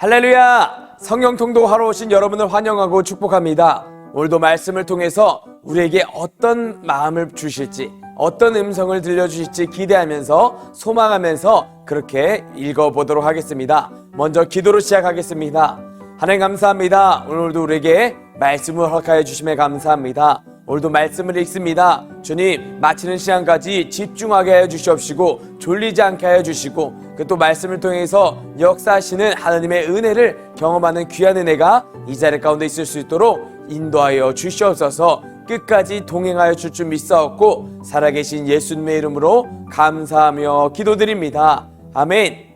할렐루야! 성경 통독하러 오신 여러분을 환영하고 축복합니다. 오늘도 말씀을 통해서 우리에게 어떤 마음을 주실지, 어떤 음성을 들려주실지 기대하면서 소망하면서 그렇게 읽어보도록 하겠습니다. 먼저 기도로 시작하겠습니다. 하나님 감사합니다. 오늘도 우리에게 말씀을 허락하여 주심에 감사합니다. 오늘도 말씀을 읽습니다. 주님, 마치는 시간까지 집중하게 해 주시옵시고 졸리지 않게 해 주시고 그 또 말씀을 통해서 역사하시는 하나님의 은혜를 경험하는 귀한 은혜가 이 자리 가운데 있을 수 있도록 인도하여 주시옵소서. 끝까지 동행하여 줄 줄 믿사옵고 살아계신 예수님의 이름으로 감사하며 기도드립니다. 아멘.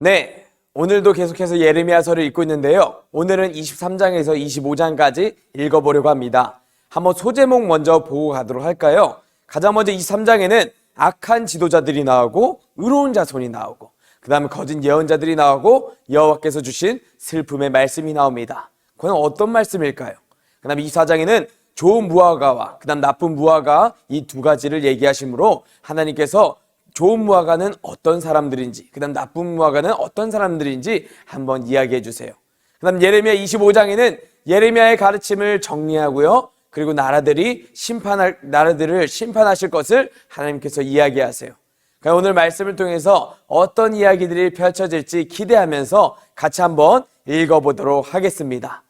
네. 오늘도 계속해서 예레미야서를 읽고 있는데요. 오늘은 23장에서 25장까지 읽어보려고 합니다. 한번 소제목 먼저 보고 가도록 할까요? 가장 먼저 23장에는 악한 지도자들이 나오고 의로운 자손이 나오고 그 다음에 거짓 예언자들이 나오고 여호와께서 주신 슬픔의 말씀이 나옵니다. 그건 어떤 말씀일까요? 그 다음에 24장에는 좋은 무화과와 그 다음 나쁜 무화과 이 두 가지를 얘기하시므로 하나님께서 좋은 무화과는 어떤 사람들인지, 그 다음 나쁜 무화과는 어떤 사람들인지 한번 이야기해 주세요. 그 다음 예레미야 25장에는 예레미야의 가르침을 정리하고요. 그리고 나라들이 심판할, 나라들을 심판하실 것을 하나님께서 이야기하세요. 그러니까 오늘 말씀을 통해서 어떤 이야기들이 펼쳐질지 기대하면서 같이 한번 읽어보도록 하겠습니다.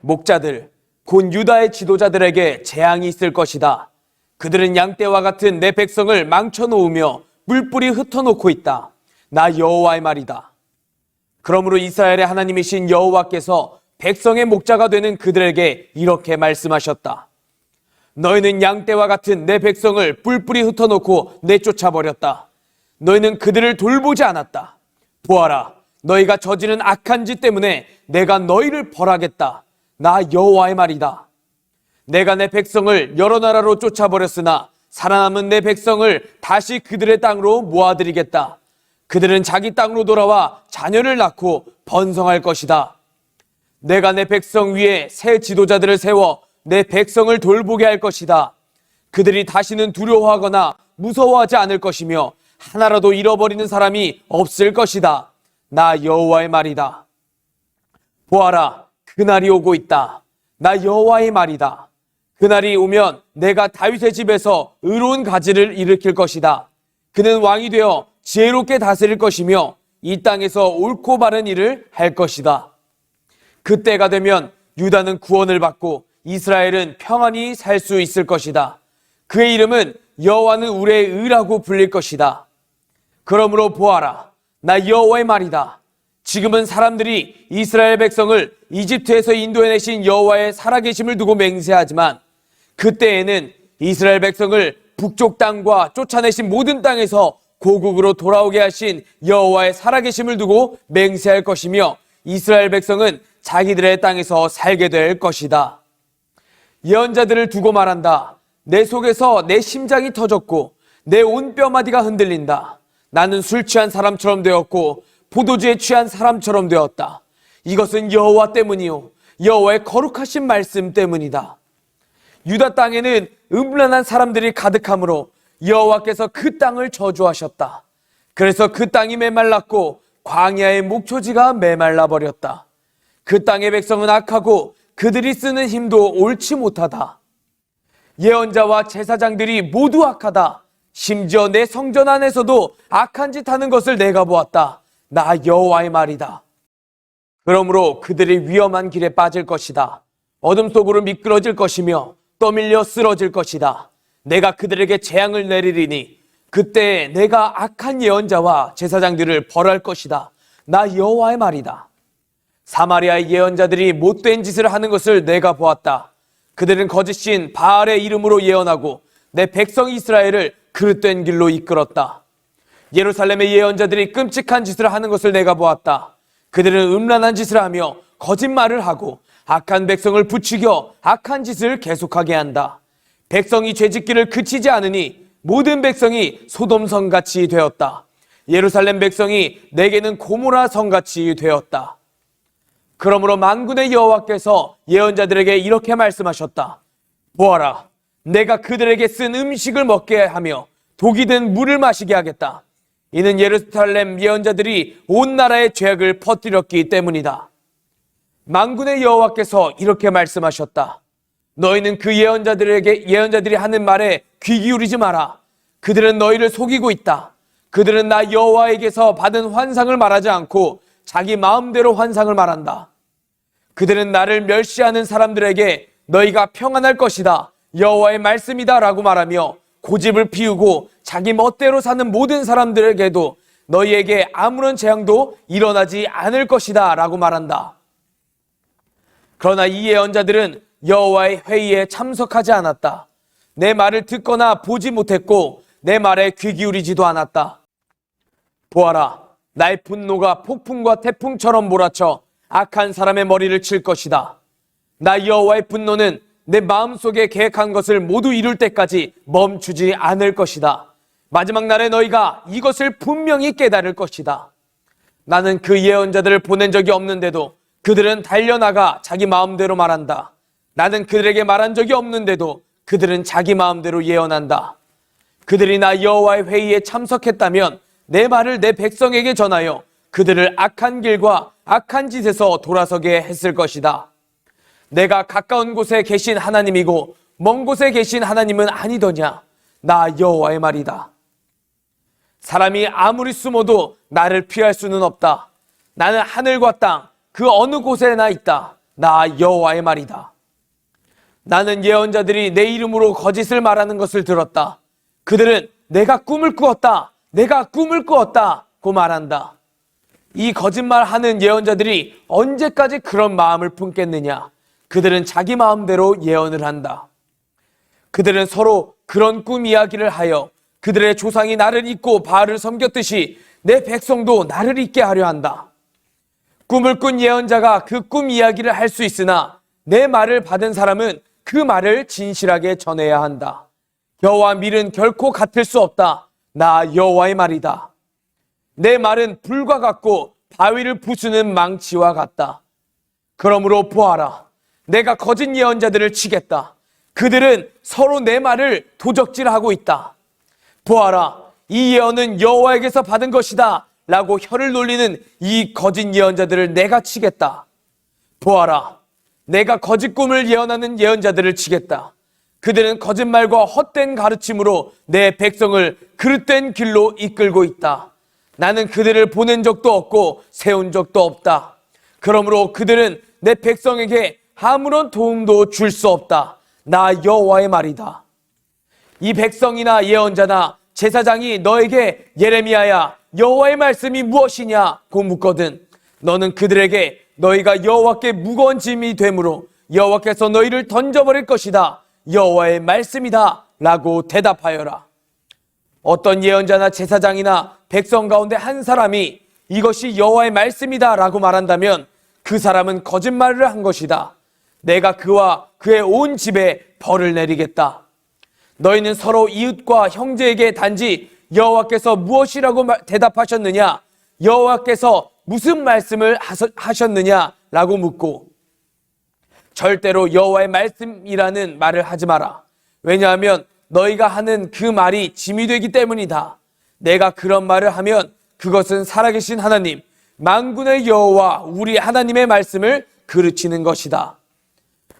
목자들, 곧 유다의 지도자들에게 재앙이 있을 것이다. 그들은 양떼와 같은 내 백성을 망쳐놓으며 뿔뿔이 흩어놓고 있다. 나 여호와의 말이다. 그러므로 이스라엘의 하나님이신 여호와께서 백성의 목자가 되는 그들에게 이렇게 말씀하셨다. 너희는 양떼와 같은 내 백성을 뿔뿔이 흩어놓고 내쫓아버렸다. 너희는 그들을 돌보지 않았다. 보아라, 너희가 저지른 악한 짓 때문에 내가 너희를 벌하겠다. 나 여호와의 말이다. 내가 내 백성을 여러 나라로 쫓아버렸으나 살아남은 내 백성을 다시 그들의 땅으로 모아드리겠다. 그들은 자기 땅으로 돌아와 자녀를 낳고 번성할 것이다. 내가 내 백성 위에 새 지도자들을 세워 내 백성을 돌보게 할 것이다. 그들이 다시는 두려워하거나 무서워하지 않을 것이며 하나라도 잃어버리는 사람이 없을 것이다. 나 여호와의 말이다. 보아라, 그날이 오고 있다. 나 여호와의 말이다. 그날이 오면 내가 다윗의 집에서 의로운 가지를 일으킬 것이다. 그는 왕이 되어 지혜롭게 다스릴 것이며 이 땅에서 옳고 바른 일을 할 것이다. 그때가 되면 유다는 구원을 받고 이스라엘은 평안히 살 수 있을 것이다. 그의 이름은 여호와는 우리의 의라고 불릴 것이다. 그러므로 보아라, 나 여호와의 말이다. 지금은 사람들이 이스라엘 백성을 이집트에서 인도해내신 여호와의 살아계심을 두고 맹세하지만 그때에는 이스라엘 백성을 북쪽 땅과 쫓아내신 모든 땅에서 고국으로 돌아오게 하신 여호와의 살아계심을 두고 맹세할 것이며 이스라엘 백성은 자기들의 땅에서 살게 될 것이다. 예언자들을 두고 말한다. 내 속에서 내 심장이 터졌고 내 온 뼈마디가 흔들린다. 나는 술 취한 사람처럼 되었고 포도주에 취한 사람처럼 되었다. 이것은 여호와 때문이요 여호와의 거룩하신 말씀 때문이다. 유다 땅에는 음란한 사람들이 가득하므로 여호와께서 그 땅을 저주하셨다. 그래서 그 땅이 메말랐고 광야의 목초지가 메말라 버렸다. 그 땅의 백성은 악하고 그들이 쓰는 힘도 옳지 못하다. 예언자와 제사장들이 모두 악하다. 심지어 내 성전 안에서도 악한 짓 하는 것을 내가 보았다. 나 여호와의 말이다. 그러므로 그들이 위험한 길에 빠질 것이다. 어둠 속으로 미끄러질 것이며 떠밀려 쓰러질 것이다. 내가 그들에게 재앙을 내리리니 그때 내가 악한 예언자와 제사장들을 벌할 것이다. 나 여호와의 말이다. 사마리아의 예언자들이 못된 짓을 하는 것을 내가 보았다. 그들은 거짓신 바알의 이름으로 예언하고 내 백성 이스라엘을 그릇된 길로 이끌었다. 예루살렘의 예언자들이 끔찍한 짓을 하는 것을 내가 보았다. 그들은 음란한 짓을 하며 거짓말을 하고 악한 백성을 부추겨 악한 짓을 계속하게 한다. 백성이 죄짓기를 그치지 않으니 모든 백성이 소돔 성 같이 되었다. 예루살렘 백성이 내게는 고모라 성 같이 되었다. 그러므로 만군의 여호와께서 예언자들에게 이렇게 말씀하셨다. 보아라, 내가 그들에게 쓴 음식을 먹게 하며 독이 든 물을 마시게 하겠다. 이는 예루살렘 예언자들이 온 나라의 죄악을 퍼뜨렸기 때문이다. 만군의 여호와께서 이렇게 말씀하셨다. 너희는 그 예언자들에게 예언자들이 하는 말에 귀 기울이지 마라. 그들은 너희를 속이고 있다. 그들은 나 여호와에게서 받은 환상을 말하지 않고 자기 마음대로 환상을 말한다. 그들은 나를 멸시하는 사람들에게 너희가 평안할 것이다. 여호와의 말씀이다라고 말하며 고집을 피우고 자기 멋대로 사는 모든 사람들에게도 너희에게 아무런 재앙도 일어나지 않을 것이다라고 말한다. 그러나 이 예언자들은 여호와의 회의에 참석하지 않았다. 내 말을 듣거나 보지 못했고 내 말에 귀 기울이지도 않았다. 보아라, 나의 분노가 폭풍과 태풍처럼 몰아쳐 악한 사람의 머리를 칠 것이다. 나 여호와의 분노는 내 마음속에 계획한 것을 모두 이룰 때까지 멈추지 않을 것이다. 마지막 날에 너희가 이것을 분명히 깨달을 것이다. 나는 그 예언자들을 보낸 적이 없는데도 그들은 달려나가 자기 마음대로 말한다. 나는 그들에게 말한 적이 없는데도 그들은 자기 마음대로 예언한다. 그들이 나 여호와의 회의에 참석했다면 내 말을 내 백성에게 전하여 그들을 악한 길과 악한 짓에서 돌아서게 했을 것이다. 내가 가까운 곳에 계신 하나님이고 먼 곳에 계신 하나님은 아니더냐? 나 여호와의 말이다. 사람이 아무리 숨어도 나를 피할 수는 없다. 나는 하늘과 땅 그 어느 곳에나 있다. 나 여호와의 말이다. 나는 예언자들이 내 이름으로 거짓을 말하는 것을 들었다. 그들은 내가 꿈을 꾸었다. 내가 꿈을 꾸었다고 말한다. 이 거짓말하는 예언자들이 언제까지 그런 마음을 품겠느냐? 그들은 자기 마음대로 예언을 한다. 그들은 서로 그런 꿈 이야기를 하여 그들의 조상이 나를 잊고 바알을 섬겼듯이 내 백성도 나를 잊게 하려 한다. 꿈을 꾼 예언자가 그 꿈 이야기를 할 수 있으나 내 말을 받은 사람은 그 말을 진실하게 전해야 한다. 여호와 밀은 결코 같을 수 없다. 나 여호와의 말이다. 내 말은 불과 같고 바위를 부수는 망치와 같다. 그러므로 보아라. 내가 거짓 예언자들을 치겠다. 그들은 서로 내 말을 도적질하고 있다. 보아라. 이 예언은 여호와에게서 받은 것이다. 라고 혀를 놀리는 이 거짓 예언자들을 내가 치겠다. 보아라. 내가 거짓 꿈을 예언하는 예언자들을 치겠다. 그들은 거짓말과 헛된 가르침으로 내 백성을 그릇된 길로 이끌고 있다. 나는 그들을 보낸 적도 없고 세운 적도 없다. 그러므로 그들은 내 백성에게 아무런 도움도 줄 수 없다. 나 여호와의 말이다. 이 백성이나 예언자나 제사장이 너에게 예레미야야 여호와의 말씀이 무엇이냐고 묻거든 너는 그들에게 너희가 여호와께 무거운 짐이 되므로 여호와께서 너희를 던져버릴 것이다 여호와의 말씀이다 라고 대답하여라. 어떤 예언자나 제사장이나 백성 가운데 한 사람이 이것이 여호와의 말씀이다 라고 말한다면 그 사람은 거짓말을 한 것이다. 내가 그와 그의 온 집에 벌을 내리겠다. 너희는 서로 이웃과 형제에게 단지 여호와께서 무엇이라고 말- 대답하셨느냐? 여호와께서 무슨 말씀을 하셨느냐라고 묻고 절대로 여호와의 말씀이라는 말을 하지 마라. 왜냐하면 너희가 하는 그 말이 짐이 되기 때문이다. 내가 그런 말을 하면 그것은 살아계신 하나님, 만군의 여호와 우리 하나님의 말씀을 그르치는 것이다.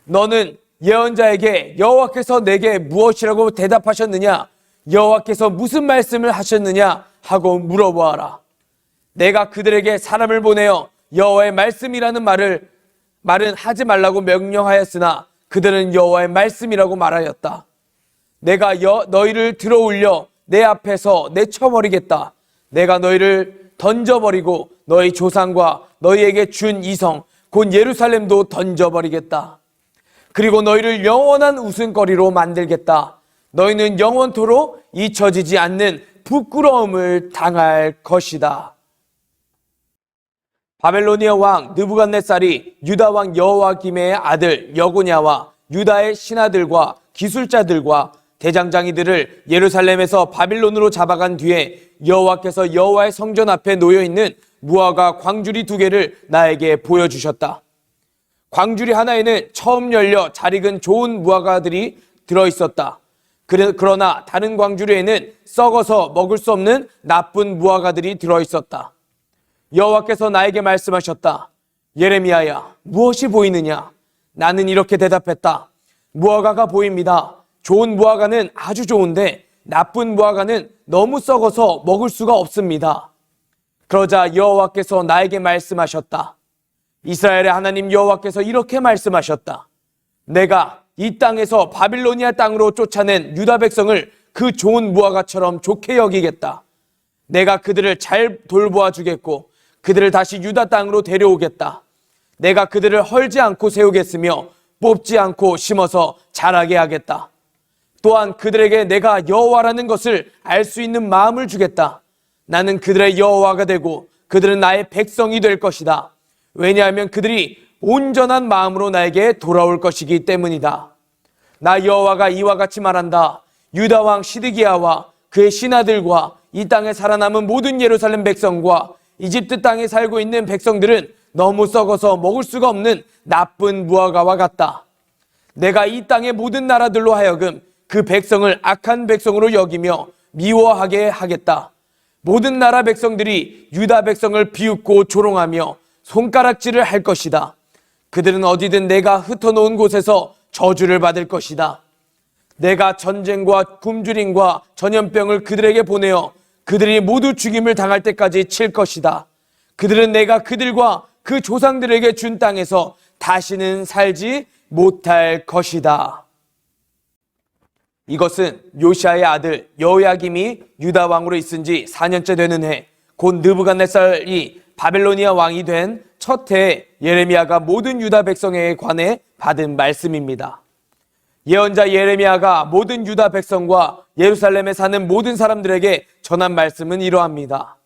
너는 예언자에게 여호와께서 내게 무엇이라고 대답하셨느냐? 여호와께서 무슨 말씀을 하셨느냐? 하고 물어보아라. 내가 그들에게 사람을 보내어 여호와의 말씀이라는 말을 말은 하지 말라고 명령하였으나 그들은 여호와의 말씀이라고 말하였다. 내가 여, 너희를 들어올려 내 앞에서 내쳐버리겠다. 내가 너희를 던져버리고 너희 조상과 너희에게 준 이성 곧 예루살렘도 던져버리겠다. 그리고 너희를 영원한 웃음거리로 만들겠다. 너희는 영원토록 잊혀지지 않는 부끄러움을 당할 것이다. 바벨로니아 왕 느부갓네살이 유다 왕 여호와김의 아들 여고냐와 유다의 신하들과 기술자들과 대장장이들을 예루살렘에서 바빌론으로 잡아간 뒤에 여호와께서 여호와의 성전 앞에 놓여 있는 무화과 광주리 두 개를 나에게 보여주셨다. 광주리 하나에는 처음 열려 잘 익은 좋은 무화과들이 들어 있었다. 그러나 다른 광주리에는 썩어서 먹을 수 없는 나쁜 무화과들이 들어 있었다. 여호와께서 나에게 말씀하셨다. 예레미야야, 무엇이 보이느냐? 나는 이렇게 대답했다. 무화과가 보입니다. 좋은 무화과는 아주 좋은데 나쁜 무화과는 너무 썩어서 먹을 수가 없습니다. 그러자 여호와께서 나에게 말씀하셨다. 이스라엘의 하나님 여호와께서 이렇게 말씀하셨다. 내가 이 땅에서 바빌로니아 땅으로 쫓아낸 유다 백성을 그 좋은 무화과처럼 좋게 여기겠다. 내가 그들을 잘 돌보아 주겠고 그들을 다시 유다 땅으로 데려오겠다. 내가 그들을 헐지 않고 세우겠으며 뽑지 않고 심어서 자라게 하겠다. 또한 그들에게 내가 여호와라는 것을 알 수 있는 마음을 주겠다. 나는 그들의 여호와가 되고 그들은 나의 백성이 될 것이다. 왜냐하면 그들이 온전한 마음으로 나에게 돌아올 것이기 때문이다. 나 여호와가 이와 같이 말한다. 유다 왕 시드기야와 그의 신하들과 이 땅에 살아남은 모든 예루살렘 백성과 이집트 땅에 살고 있는 백성들은 너무 썩어서 먹을 수가 없는 나쁜 무화과와 같다. 내가 이 땅의 모든 나라들로 하여금 그 백성을 악한 백성으로 여기며 미워하게 하겠다. 모든 나라 백성들이 유다 백성을 비웃고 조롱하며 손가락질을 할 것이다. 그들은 어디든 내가 흩어놓은 곳에서 저주를 받을 것이다. 내가 전쟁과 굶주림과 전염병을 그들에게 보내어 그들이 모두 죽임을 당할 때까지 칠 것이다. 그들은 내가 그들과 그 조상들에게 준 땅에서 다시는 살지 못할 것이다. 이것은 요시아의 아들 여호야김이 유다 왕으로 있은 지 4년째 되는 해, 곧 느부갓네살이 바벨로니아 왕이 된 첫 해에 예레미야가 모든 유다 백성에 관해 받은 말씀입니다. 예언자 예레미야가 모든 유다 백성과 예루살렘에 사는 모든 사람들에게 전한 말씀은 이러합니다.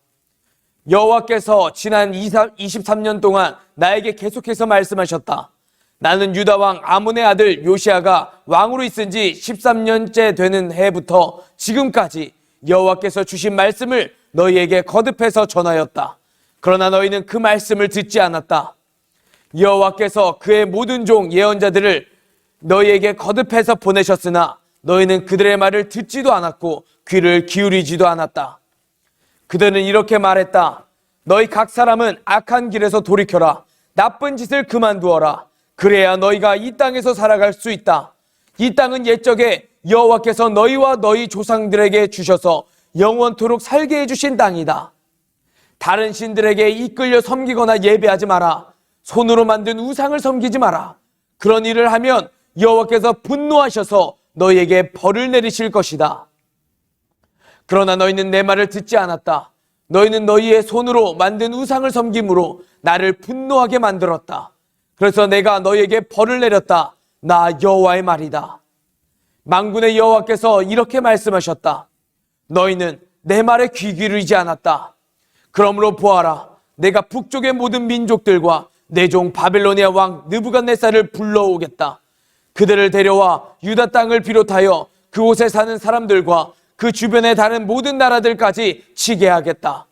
여호와께서 지난 23년 동안 나에게 계속해서 말씀하셨다. 나는 유다 왕 아몬의 아들 요시아가 왕으로 있은 지 13년째 되는 해부터 지금까지 여호와께서 주신 말씀을 너희에게 거듭해서 전하였다. 그러나 너희는 그 말씀을 듣지 않았다. 여호와께서 그의 모든 종 예언자들을 너희에게 거듭해서 보내셨으나 너희는 그들의 말을 듣지도 않았고 귀를 기울이지도 않았다. 그들은 이렇게 말했다. 너희 각 사람은 악한 길에서 돌이켜라. 나쁜 짓을 그만두어라. 그래야 너희가 이 땅에서 살아갈 수 있다. 이 땅은 옛적에 여호와께서 너희와 너희 조상들에게 주셔서 영원토록 살게 해주신 땅이다. 다른 신들에게 이끌려 섬기거나 예배하지 마라. 손으로 만든 우상을 섬기지 마라. 그런 일을 하면 여호와께서 분노하셔서 너희에게 벌을 내리실 것이다. 그러나 너희는 내 말을 듣지 않았다. 너희는 너희의 손으로 만든 우상을 섬김으로 나를 분노하게 만들었다. 그래서 내가 너희에게 벌을 내렸다. 나 여호와의 말이다. 망군의 여호와께서 이렇게 말씀하셨다. 너희는 내 말에 귀 기울이지 않았다. 그러므로 보아라. 내가 북쪽의 모든 민족들과 내 종 바벨로니아 왕 느부갓네살을 불러오겠다. 그들을 데려와 유다 땅을 비롯하여 그곳에 사는 사람들과 그 주변의 다른 모든 나라들까지 치게 하겠다.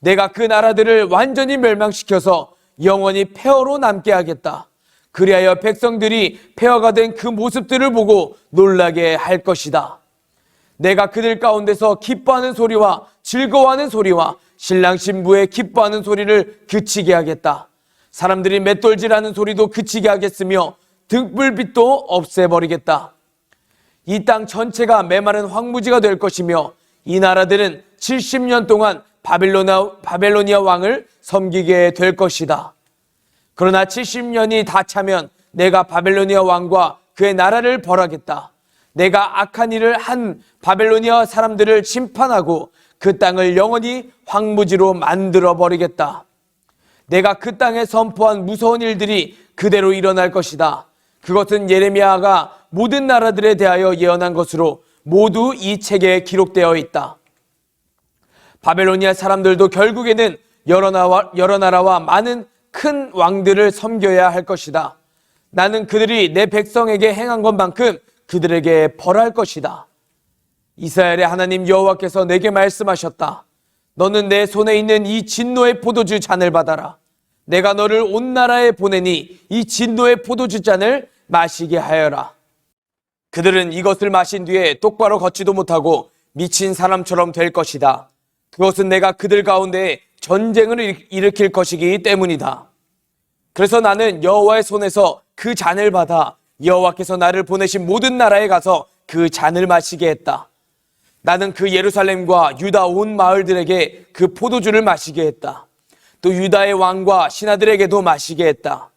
내가 그 나라들을 완전히 멸망시켜서 영원히 폐허로 남게 하겠다. 그리하여 백성들이 폐허가 된 그 모습들을 보고 놀라게 할 것이다. 내가 그들 가운데서 기뻐하는 소리와 즐거워하는 소리와 신랑 신부의 기뻐하는 소리를 그치게 하겠다. 사람들이 맷돌질하는 소리도 그치게 하겠으며 등불빛도 없애버리겠다. 이 땅 전체가 메마른 황무지가 될 것이며 이 나라들은 70년 동안 바빌로나, 바벨로니아 왕을 섬기게 될 것이다. 그러나 70년이 다 차면 내가 바벨로니아 왕과 그의 나라를 벌하겠다. 내가 악한 일을 한 바벨로니아 사람들을 심판하고 그 땅을 영원히 황무지로 만들어 버리겠다. 내가 그 땅에 선포한 무서운 일들이 그대로 일어날 것이다. 그것은 예레미야가 모든 나라들에 대하여 예언한 것으로 모두 이 책에 기록되어 있다. 바벨로니아 사람들도 결국에는 여러, 나라, 여러 나라와 많은 큰 왕들을 섬겨야 할 것이다. 나는 그들이 내 백성에게 행한 것만큼 그들에게 벌할 것이다. 이스라엘의 하나님 여호와께서 내게 말씀하셨다. 너는 내 손에 있는 이 진노의 포도주 잔을 받아라. 내가 너를 온 나라에 보내니 이 진노의 포도주 잔을 마시게 하여라. 그들은 이것을 마신 뒤에 똑바로 걷지도 못하고 미친 사람처럼 될 것이다. 그것은 내가 그들 가운데 전쟁을 일- 일으킬 것이기 때문이다. 그래서 나는 여호와의 손에서 그 잔을 받아 여호와께서 나를 보내신 모든 나라에 가서 그 잔을 마시게 했다. 나는 그 예루살렘과 유다 온 마을들에게 그 포도주를 마시게 했다. 또 유다의 왕과 신하들에게도 마시게 했다.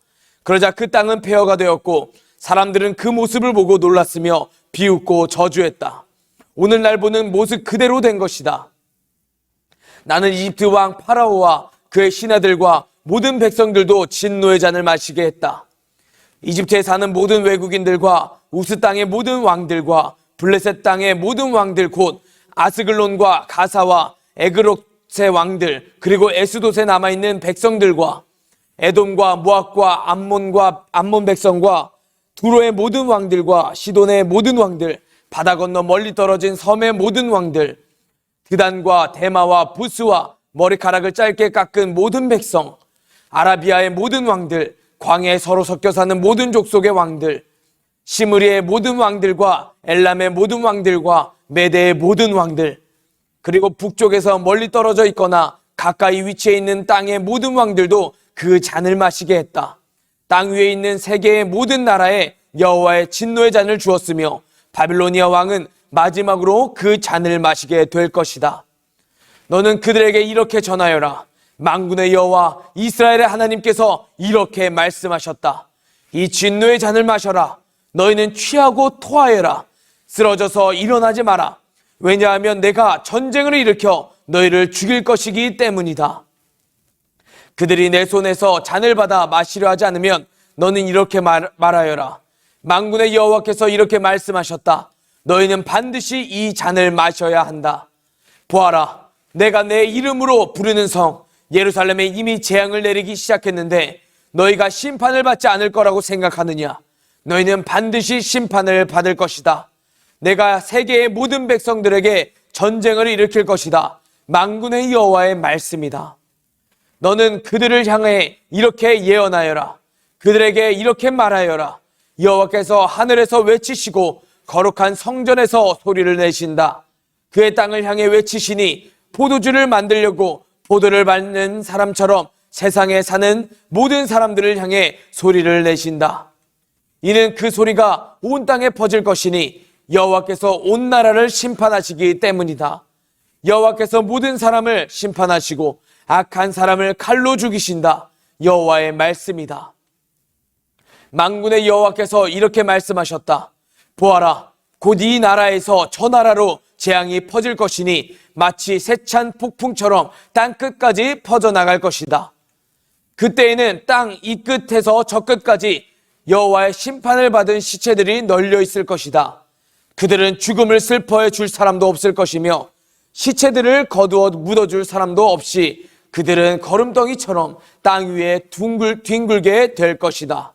그러자 그 땅은 폐허가 되었고 사람들은 그 모습을 보고 놀랐으며 비웃고 저주했다. 오늘날 보는 모습 그대로 된 것이다. 나는 이집트 왕 파라오와 그의 신하들과 모든 백성들도 진노의 잔을 마시게 했다. 이집트에 사는 모든 외국인들과 우스 땅의 모든 왕들과 블레셋 땅의 모든 왕들 곧 아스글론과 가사와 에그롯의 왕들 그리고 에스돗에 남아 있는 백성들과 에돔과 모압과 암몬과 암몬 백성과 두로의 모든 왕들과 시돈의 모든 왕들 바다 건너 멀리 떨어진 섬의 모든 왕들 드단과 대마와 부스와 머리카락을 짧게 깎은 모든 백성, 아라비아의 모든 왕들, 광야에 서로 섞여 사는 모든 족속의 왕들, 시므리의 모든 왕들과 엘람의 모든 왕들과 메대의 모든 왕들, 그리고 북쪽에서 멀리 떨어져 있거나 가까이 위치해 있는 땅의 모든 왕들도 그 잔을 마시게 했다. 땅 위에 있는 세계의 모든 나라에 여호와의 진노의 잔을 주었으며 바빌로니아 왕은 마지막으로 그 잔을 마시게 될 것이다. 너는 그들에게 이렇게 전하여라. 망군의 여호와 이스라엘의 하나님께서 이렇게 말씀하셨다. 이 진노의 잔을 마셔라. 너희는 취하고 토하여라. 쓰러져서 일어나지 마라. 왜냐하면 내가 전쟁을 일으켜 너희를 죽일 것이기 때문이다. 그들이 내 손에서 잔을 받아 마시려 하지 않으면 너는 이렇게 말, 말하여라. 망군의 여호와께서 이렇게 말씀하셨다. 너희는 반드시 이 잔을 마셔야 한다. 보아라, 내가 내 이름으로 부르는 성 예루살렘에 이미 재앙을 내리기 시작했는데 너희가 심판을 받지 않을 거라고 생각하느냐? 너희는 반드시 심판을 받을 것이다. 내가 세계의 모든 백성들에게 전쟁을 일으킬 것이다. 망군의 여호와의 말씀이다. 너는 그들을 향해 이렇게 예언하여라. 그들에게 이렇게 말하여라. 여호와께서 하늘에서 외치시고 거룩한 성전에서 소리를 내신다. 그의 땅을 향해 외치시니 포도주를 만들려고 포도를 밟는 사람처럼 세상에 사는 모든 사람들을 향해 소리를 내신다. 이는 그 소리가 온 땅에 퍼질 것이니 여호와께서 온 나라를 심판하시기 때문이다. 여호와께서 모든 사람을 심판하시고 악한 사람을 칼로 죽이신다. 여호와의 말씀이다. 망군의 여호와께서 이렇게 말씀하셨다. 보아라, 곧 이 나라에서 저 나라로 재앙이 퍼질 것이니 마치 세찬 폭풍처럼 땅 끝까지 퍼져 나갈 것이다. 그때에는 땅 이 끝에서 저 끝까지 여호와의 심판을 받은 시체들이 널려 있을 것이다. 그들은 죽음을 슬퍼해 줄 사람도 없을 것이며 시체들을 거두어 묻어줄 사람도 없이 그들은 거름덩이처럼 땅 위에 둥글 뒹굴게 될 것이다.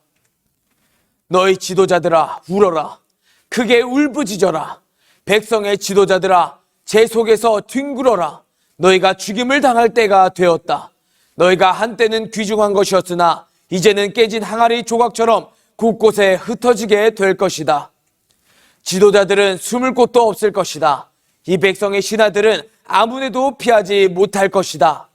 너희 지도자들아 울어라 크게 울부짖어라 백성의 지도자들아 제 속에서 뒹굴어라 너희가 죽임을 당할 때가 되었다 너희가 한때는 귀중한 것이었으나 이제는 깨진 항아리 조각처럼 곳곳에 흩어지게 될 것이다 지도자들은 숨을 곳도 없을 것이다 이 백성의 신하들은 아무데도 피하지 못할 것이다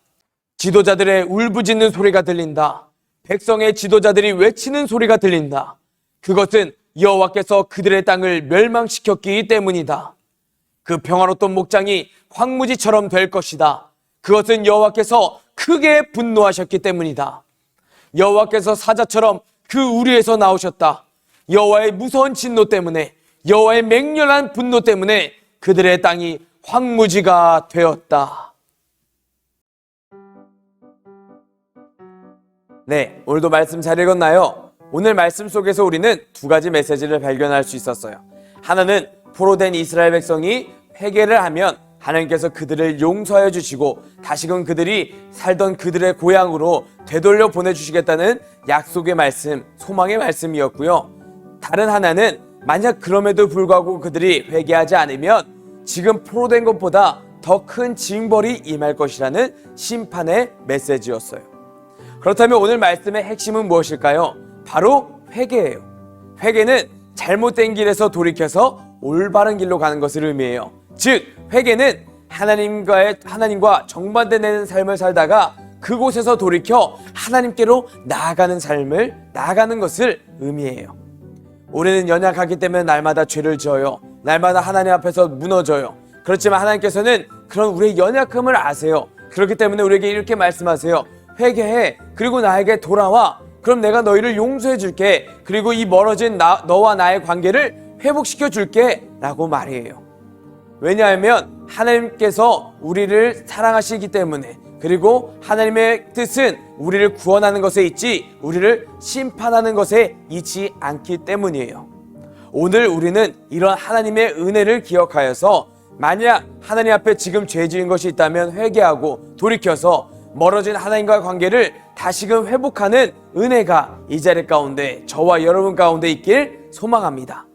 지도자들의 울부짖는 소리가 들린다 백성의 지도자들이 외치는 소리가 들린다 그것은 여호와께서 그들의 땅을 멸망시켰기 때문이다. 그 평화로웠던 목장이 황무지처럼 될 것이다. 그것은 여호와께서 크게 분노하셨기 때문이다. 여호와께서 사자처럼 그 우리에서 나오셨다. 여호와의 무서운 진노 때문에 여호와의 맹렬한 분노 때문에 그들의 땅이 황무지가 되었다. 네, 오늘도 말씀 잘 읽었나요? 오늘 말씀 속에서 우리는 두 가지 메시지를 발견할 수 있었어요. 하나는 포로된 이스라엘 백성이 회개를 하면 하나님께서 그들을 용서해 주시고 다시금 그들이 살던 그들의 고향으로 되돌려 보내주시겠다는 약속의 말씀, 소망의 말씀이었고요. 다른 하나는 만약 그럼에도 불구하고 그들이 회개하지 않으면 지금 포로된 것보다 더 큰 징벌이 임할 것이라는 심판의 메시지였어요. 그렇다면 오늘 말씀의 핵심은 무엇일까요? 바로 회개예요. 회개는 잘못된 길에서 돌이켜서 올바른 길로 가는 것을 의미해요. 즉, 회개는 하나님과의 하나님과 정반대되는 삶을 살다가 그곳에서 돌이켜 하나님께로 나아가는 삶을 나아가는 것을 의미해요. 우리는 연약하기 때문에 날마다 죄를 지어요. 날마다 하나님 앞에서 무너져요. 그렇지만 하나님께서는 그런 우리의 연약함을 아세요. 그렇기 때문에 우리에게 이렇게 말씀하세요. 회개해. 그리고 나에게 돌아와. 그럼 내가 너희를 용서해 줄게. 그리고 이 멀어진 나, 너와 나의 관계를 회복시켜 줄게. 라고 말이에요. 왜냐하면 하나님께서 우리를 사랑하시기 때문에 그리고 하나님의 뜻은 우리를 구원하는 것에 있지 우리를 심판하는 것에 있지 않기 때문이에요. 오늘 우리는 이런 하나님의 은혜를 기억하여서 만약 하나님 앞에 지금 죄 지은 것이 있다면 회개하고 돌이켜서 멀어진 하나님과 관계를 다시금 회복하는 은혜가 이 자리 가운데 저와 여러분 가운데 있길 소망합니다.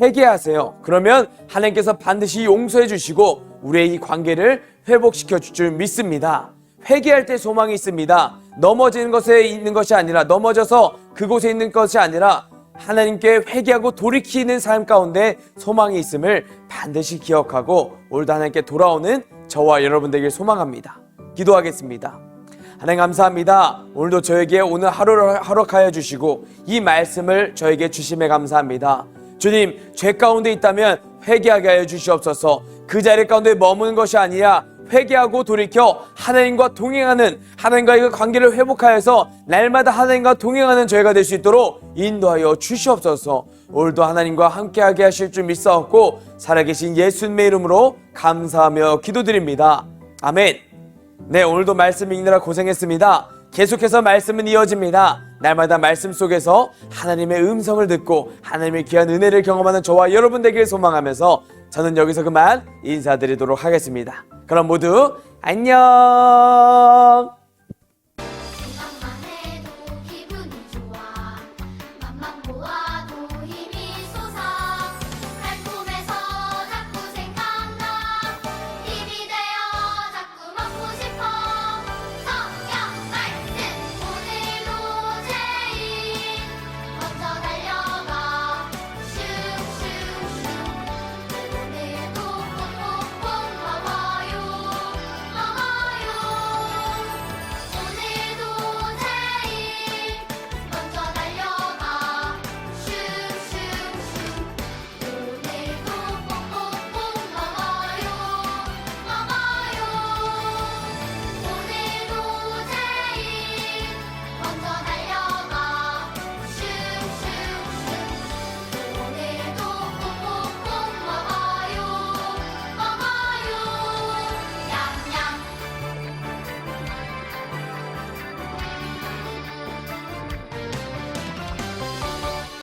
회개하세요. 그러면 하나님께서 반드시 용서해 주시고 우리의 이 관계를 회복시켜 줄 줄 믿습니다. 회개할 때 소망이 있습니다. 넘어지는 것에 있는 것이 아니라 넘어져서 그곳에 있는 것이 아니라 하나님께 회개하고 돌이키는 삶 가운데 소망이 있음을 반드시 기억하고 오늘도 하나님께 돌아오는 저와 여러분 되길 소망합니다. 기도하겠습니다. 하나님 감사합니다. 오늘도 저에게 오늘 하루를 허락하여 주시고 이 말씀을 저에게 주심에 감사합니다. 주님, 죄 가운데 있다면 회개하게 하여 주시옵소서. 그 자리 가운데 머무는 것이 아니라 회개하고 돌이켜 하나님과 동행하는 하나님과의 관계를 회복하여서 날마다 하나님과 동행하는 저희가 될 수 있도록 인도하여 주시옵소서. 오늘도 하나님과 함께하게 하실 줄 믿사옵고 살아계신 예수님의 이름으로 감사하며 기도드립니다. 아멘. 네, 오늘도 말씀 읽느라 고생했습니다. 계속해서 말씀은 이어집니다. 날마다 말씀 속에서 하나님의 음성을 듣고 하나님의 귀한 은혜를 경험하는 저와 여러분 되길 소망하면서 저는 여기서 그만 인사드리도록 하겠습니다. 그럼 모두 안녕!